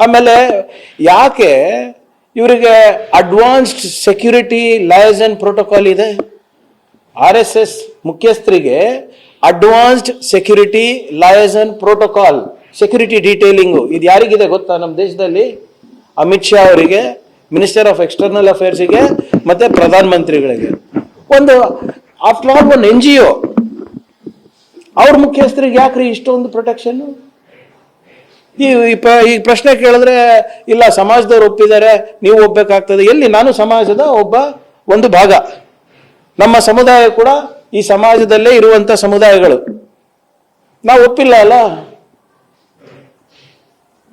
ಆಮೇಲೆ ಯಾಕೆ ಇವರಿಗೆ ಅಡ್ವಾನ್ಸ್ಡ್ ಸೆಕ್ಯೂರಿಟಿ ಲಯಸನ್ ಪ್ರೋಟೋಕಾಲ್ ಇದೆ? ಆರ್ ಎಸ್ ಎಸ್ ಮುಖ್ಯಸ್ಥರಿಗೆ advanced security liaison protocol security detailing ಇದು ಯಾರಿಗಿದೆ ಗೊತ್ತಾ ನಮ್ಮ ದೇಶದಲ್ಲಿ? ಅಮಿತ್ ಶಾ ಅವರಿಗೆ ಮಿನಿಸ್ಟರ್ ಆಫ್ ಎಕ್ಸ್ಟರ್ನಲ್ ಅಫೇರ್ಸ್ಗೆ ಮತ್ತೆ ಪ್ರಧಾನ ಮಂತ್ರಿಗಳಿಗೆ ಒಂದು ಆಫ್ಟರ್ ಆಲ್ ಒಂದು ಎನ್ ಜಿ ಒ ಅವ್ರ ಮುಖ್ಯಸ್ಥರಿಗೆ ಯಾಕ್ರಿ ಇಷ್ಟೊಂದು ಪ್ರೊಟೆಕ್ಷನ್ ಈ ಈ ಪ್ರಶ್ನೆ ಕೇಳಿದ್ರೆ, ಇಲ್ಲ, ಸಮಾಜದವ್ರು ಒಪ್ಪಿದ್ದಾರೆ, ನೀವು ಒಪ್ಪಬೇಕಾಗ್ತದೆ ಎಲ್ಲಿ ನಾನು ಸಮಾಜದ ಒಬ್ಬ ಒಂದು ಭಾಗ. ನಮ್ಮ ಸಮುದಾಯ ಕೂಡ ಈ ಸಮಾಜದಲ್ಲೇ ಇರುವಂತ ಸಮುದಾಯಗಳು. ನಾವು ಒಪ್ಪಿಲ್ಲ ಅಲ್ಲ?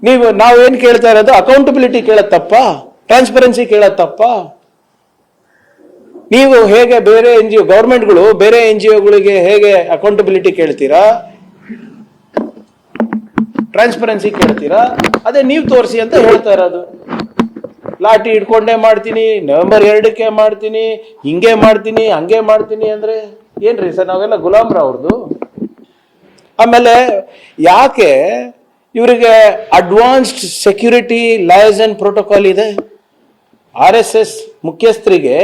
ನೀವು, ನಾವು ಏನ್ ಕೇಳ್ತಾ ಇರೋದು? ಅಕೌಂಟಬಿಲಿಟಿ ಕೇಳತ್ತಪ್ಪ ಟ್ರಾನ್ಸ್ಪರೆನ್ಸಿ ಕೇಳತ್ತಪ್ಪ ನೀವು ಹೇಗೆ ಬೇರೆ ಎನ್ ಜಿ ಒ ಗೌರ್ಮೆಂಟ್ಗಳು ಬೇರೆ ಎನ್ ಜಿ ಒಗಳಿಗೆ ಹೇಗೆ ಅಕೌಂಟಬಿಲಿಟಿ ಕೇಳ್ತೀರಾ? ಟ್ರಾನ್ಸ್ಪರೆನ್ಸಿ ಕೇಳ್ತೀರಾ? ಅದೇ ನೀವು ತೋರಿಸಿ ಅಂತ ಹೇಳ್ತಾ ಇರೋದು. ಲಾಟಿ ಹಿಡ್ಕೊಂಡೇ ಮಾಡ್ತೀನಿ ನವೆಂಬರ್ ಎರಡಕ್ಕೆ ಮಾಡ್ತೀನಿ, ಹಿಂಗೆ ಮಾಡ್ತೀನಿ, ಹಂಗೆ ಮಾಡ್ತೀನಿ ಅಂದ್ರೆ ಏನ್ರಿ ಸರ್, ನಾವೆಲ್ಲ ಗುಲಾಮ್ರ ಅವ್ರದ್ದು ಆಮೇಲೆ ಯಾಕೆ ಇವರಿಗೆ ಅಡ್ವಾನ್ಸ್ಡ್ ಸೆಕ್ಯೂರಿಟಿ ಲಯಸನ್ ಪ್ರೋಟೋಕಾಲ್ ಇದೆ? ಆರ್ ಎಸ್ ಎಸ್ ಮುಖ್ಯಸ್ಥರಿಗೆ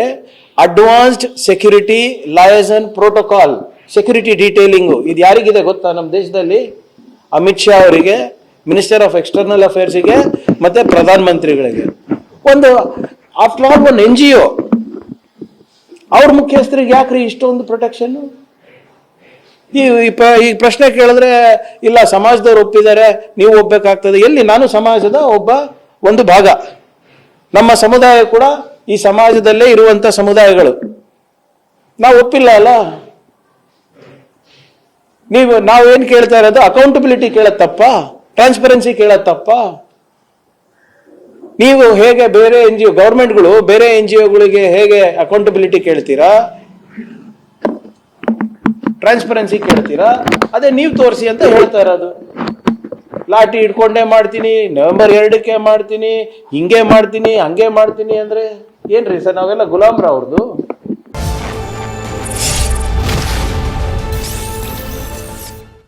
advanced security liaison protocol security detailing ಇದು ಯಾರಿಗಿದೆ ಗೊತ್ತಾ ನಮ್ಮ ದೇಶದಲ್ಲಿ? ಅಮಿತ್ ಶಾ ಅವರಿಗೆ ಮಿನಿಸ್ಟರ್ ಆಫ್ ಎಕ್ಸ್ಟರ್ನಲ್ ಅಫೇರ್ಸಿಗೆ ಮತ್ತೆ ಪ್ರಧಾನ ಮಂತ್ರಿಗಳಿಗೆ. ಒಂದು ಆಫ್ಟರ್ ಆಲ್ ಒಂದು ಎನ್ ಜಿ ಒ ಅವ್ರ ಮುಖ್ಯಸ್ಥರಿಗೆ ಯಾಕ್ರಿ ಇಷ್ಟೊಂದು ಪ್ರೊಟೆಕ್ಷನ್ ಈ ಈ ಪ- ಈ ಪ್ರಶ್ನೆ ಕೇಳಿದ್ರೆ, ಇಲ್ಲ, ಸಮಾಜದವ್ರು ಒಪ್ಪಿದ್ದಾರೆ, ನೀವು ಒಪ್ಪಬೇಕಾಗ್ತದೆ ಎಲ್ಲಿ ನಾನು ಸಮಾಜದ ಒಬ್ಬ ಒಂದು ಭಾಗ. ನಮ್ಮ ಸಮುದಾಯ ಕೂಡ ಈ ಸಮಾಜದಲ್ಲೇ ಇರುವಂತ ಸಮುದಾಯಗಳು. ನಾವು ಒಪ್ಪಿಲ್ಲ ಅಲ್ಲ? ನೀವು ನಾವು ಏನ್ ಕೇಳ್ತಾ ಇರೋದು? ಅಕೌಂಟಬಿಲಿಟಿ ಕೇಳತ್ತಪ್ಪ ಟ್ರಾನ್ಸ್ಪರೆನ್ಸಿ ಕೇಳತ್ತಪ್ಪ ನೀವು ಹೇಗೆ ಬೇರೆ ಎನ್ ಜಿ ಒ ಗೌರ್ಮೆಂಟ್ಗಳು ಬೇರೆ ಎನ್ ಜಿ ಒಗಳಿಗೆ ಹೇಗೆ ಅಕೌಂಟಬಿಲಿಟಿ ಕೇಳ್ತೀರಾ? ಟ್ರಾನ್ಸ್ಪರೆನ್ಸಿ ಕೇಳ್ತೀರಾ? ಅದೇ ನೀವು ತೋರಿಸಿ ಅಂತ ಹೇಳ್ತಾ ಇರೋದು. ಲಾಟಿ ಹಿಡ್ಕೊಂಡೇ ಮಾಡ್ತೀನಿ ನವೆಂಬರ್ ಎರಡಕ್ಕೆ ಮಾಡ್ತೀನಿ, ಹಿಂಗೆ ಮಾಡ್ತೀನಿ, ಹಂಗೆ ಮಾಡ್ತೀನಿ ಅಂದ್ರೆ ಏನ್ರಿ ಸರ್, ನಾವೆಲ್ಲ ಗುಲಾಮ್ರ ಅವ್ರದ್ದು